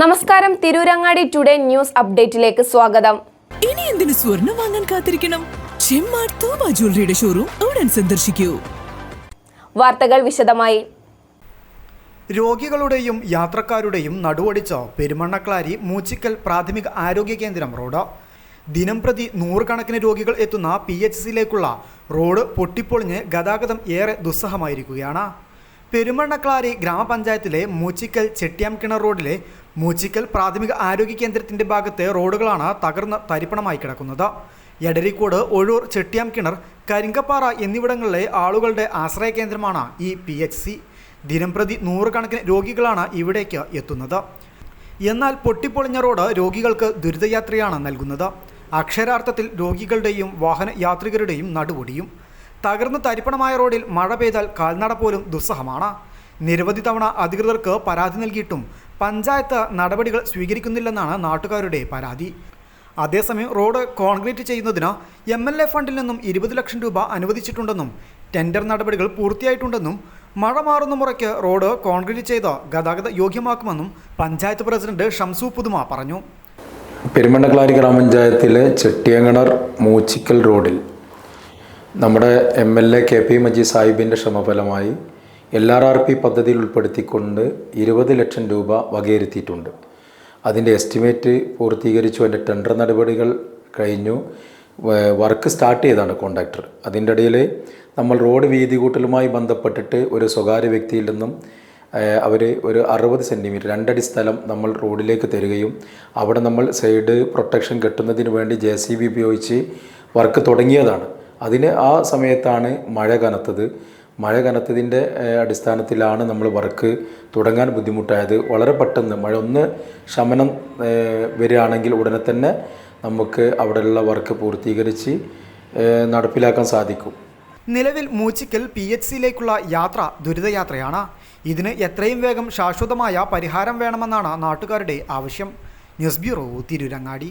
നമസ്കാരം. Tirurangadi today news അപ്ഡേറ്റിലേക്ക് സ്വാഗതം. ഇനി എന്തിനു സ്വർണം വാങ്ങാൻ കാത്തിരിക്കണം? ചെമ്മാട് തോമ ജ്വല്ലറിയുടെ ഷോറൂം ഉടൻ സന്ദർശിക്കൂ. വാർത്തകൾ വിശദമായി. രോഗികളുടെയും യാത്രക്കാരുടെയും നടുവടിച്ച പെരുമണ്ണക്ലാരി മൂച്ചിക്കൽ പ്രാഥമിക ആരോഗ്യ കേന്ദ്രം റോഡ്. ദിനം പ്രതി നൂറുകണക്കിന് രോഗികൾ എത്തുന്ന പി എച്ച് സിയിലേക്കുള്ള റോഡ് പൊട്ടിപ്പൊളിഞ്ഞ് ഗതാഗതം ഏറെ ദുസ്സഹമായിരിക്കുകയാണ്. പെരുമണ്ണക്ലാരി ഗ്രാമപഞ്ചായത്തിലെ മൂച്ചിക്കൽ ചെട്ടിയാംകിണർ റോഡിലെ മൂച്ചിക്കൽ പ്രാഥമിക ആരോഗ്യ കേന്ദ്രത്തിന്റെ ഭാഗത്തെ റോഡുകളാണ് തകർന്ന് തരിപ്പണമായി കിടക്കുന്നത്. എടരിക്കോട് ഒഴൂർ ചെട്ടിയാംകിണർ കരിങ്കപ്പാറ എന്നിവിടങ്ങളിലെ ആളുകളുടെ ആശ്രയ കേന്ദ്രമാണ് ഈ പി എച്ച് സി. ദിനംപ്രതി നൂറുകണക്കിന് രോഗികളാണ് ഇവിടേക്ക് എത്തുന്നത്. എന്നാൽ പൊട്ടിപ്പൊളിഞ്ഞ റോഡ് രോഗികൾക്ക് ദുരിതയാത്രയാണ് നൽകുന്നത്. അക്ഷരാർത്ഥത്തിൽ രോഗികളുടെയും വാഹന യാത്രികരുടെയും നടുവൊടിയും തകർന്ന് തരിപ്പണമായ റോഡിൽ മഴ പെയ്താൽ കാൽനട പോലും ദുസ്സഹമാണ്. നിരവധി തവണ അധികൃതർക്ക് പരാതി നൽകിയിട്ടും പഞ്ചായത്ത് നടപടികൾ സ്വീകരിക്കുന്നില്ലെന്നാണ് നാട്ടുകാരുടെ പരാതി. അതേസമയം റോഡ് കോൺക്രീറ്റ് ചെയ്യുന്നതിന് എം എൽ എ ഫണ്ടിൽ നിന്നും ഇരുപത് ലക്ഷം രൂപ അനുവദിച്ചിട്ടുണ്ടെന്നും ടെൻഡർ നടപടികൾ പൂർത്തിയായിട്ടുണ്ടെന്നും മഴ മാറുന്ന മുറയ്ക്ക് റോഡ് കോൺക്രീറ്റ് ചെയ്ത് ഗതാഗത യോഗ്യമാക്കുമെന്നും പഞ്ചായത്ത് പ്രസിഡന്റ് ഷംസു പുതുമ പറഞ്ഞു. പെരുമണ്ണക്ലാരി ഗ്രാമപഞ്ചായത്തിലെ ചെട്ടിയങ്ങണർ മൂച്ചിക്കൽ റോഡിൽ നമ്മുടെ M L A K P Majeed സാഹിബിന്റെ ശ്രമഫലമായി എൽ ആർ ആർ പി പദ്ധതിയിൽ ഉൾപ്പെടുത്തിക്കൊണ്ട് ഇരുപത് ലക്ഷം രൂപ വകയിരുത്തിയിട്ടുണ്ട്. അതിന്റെ എസ്റ്റിമേറ്റ് പൂർത്തീകരിച്ചു. അതിന്റെ ടെൻഡർ നടപടികൾ കഴിഞ്ഞു. വർക്ക് സ്റ്റാർട്ട് ചെയ്താണ് കോൺട്രാക്ടർ. അതിന്റെ ഇടയിൽ നമ്മൾ റോഡ് വീതി കൂട്ടലുമായി ബന്ധപ്പെട്ടിട്ട് ഒരു സ്വകാര്യ വ്യക്തിയിൽ നിന്നും അവർ ഒരു അറുപത് സെന്റിമീറ്റർ രണ്ടടി സ്ഥലം നമ്മൾ റോഡിലേക്ക് തരികയും അവിടെ നമ്മൾ സൈഡ് പ്രൊട്ടക്ഷൻ കെട്ടുന്നതിന് വേണ്ടി ജെ സി ബി ഉപയോഗിച്ച് വർക്ക് തുടങ്ങിയതാണ്. അതിന് ആ സമയത്താണ് മഴ കനത്തത്. മഴ കനത്തതിന്റെ അടിസ്ഥാനത്തിലാണ് നമ്മൾ വർക്ക് തുടങ്ങാൻ ബുദ്ധിമുട്ടായത്. വളരെ പെട്ടെന്ന് മഴ ഒന്ന് ശമനം വരികയാണെങ്കിൽ ഉടനെ തന്നെ നമുക്ക് അവിടെയുള്ള വർക്ക് പൂർത്തീകരിച്ച് നടപ്പിലാക്കാൻ സാധിക്കും. നിലവിൽ മൂച്ചിക്കൽ പി എച്ച് സിയിലേക്കുള്ള യാത്ര ദുരിതയാത്രയാണ്. ഇതിന് എത്രയും വേഗം ശാശ്വതമായ പരിഹാരം വേണമെന്നാണ് നാട്ടുകാരുടെ ആവശ്യം. News bureau Tirurangadi.